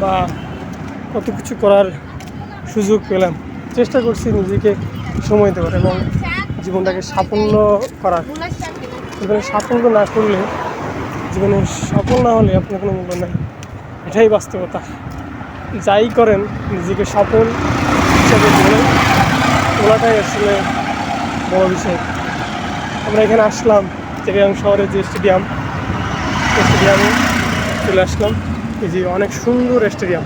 বা কত কিছু করার সুযোগ পেলাম। চেষ্টা করছি নিজেকে সময় দেওয়ার এবং জীবনটাকে সাফল্য করার। জীবনে সাফল্য না করলে, জীবনে সফল না হলে আপনার কোনো মূল্য নাই। এটাই বাস্তবতা। যাই করেন, নিজেকে সফল হিসাবে ধরে তোলাটাই আসলে বড় বিষয়। আমরা এখানে আসলাম চিড়িয়াং শহরের যে স্টেডিয়াম স্টেডিয়ামে চলে আসলাম। যে অনেক সুন্দর স্টেডিয়াম।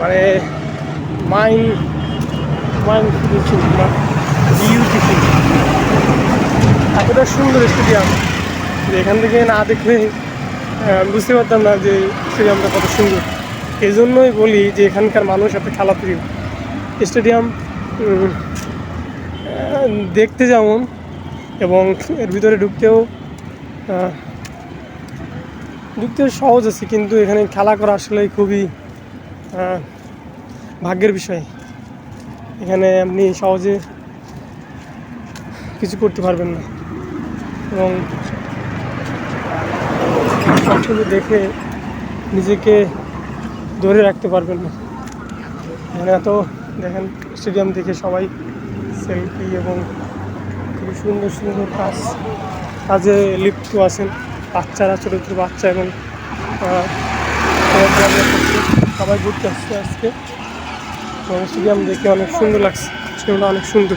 মানে মাইন্ড মাইন্ড বিউটিফুল এতটা সুন্দর স্টেডিয়াম। যে এখান থেকে না দেখলে বুঝতে পারতাম না যে স্টেডিয়ামটা কত সুন্দর। এই জন্যই বলি যে এখানকার মানুষ এত খেলা প্রিয় স্টেডিয়াম দেখতে যেমন, এবং এর ভিতরে ঢুকতেও ঢুকতে সহজ আছে, কিন্তু এখানে খেলা করা আসলে খুবই ভাগ্যের বিষয়। এখানে আপনি সহজে কিছু করতে পারবেন না। এবং সবগুলো দেখে নিজেকে ধরে রাখতে পারবেন না। এখানে এত, দেখেন, স্টেডিয়াম দেখে সবাই সেলফি এবং খুবই সুন্দর সুন্দর কাজ, কাজে লিপ্ত আছেন। বাচ্চারা, ছোটো ছোটো বাচ্চা এবং। সবাই ঘুরতে আসছে আজকে স্টেডিয়াম দেখে অনেক সুন্দর লাগছে স্টেডিয়ামটা অনেক সুন্দর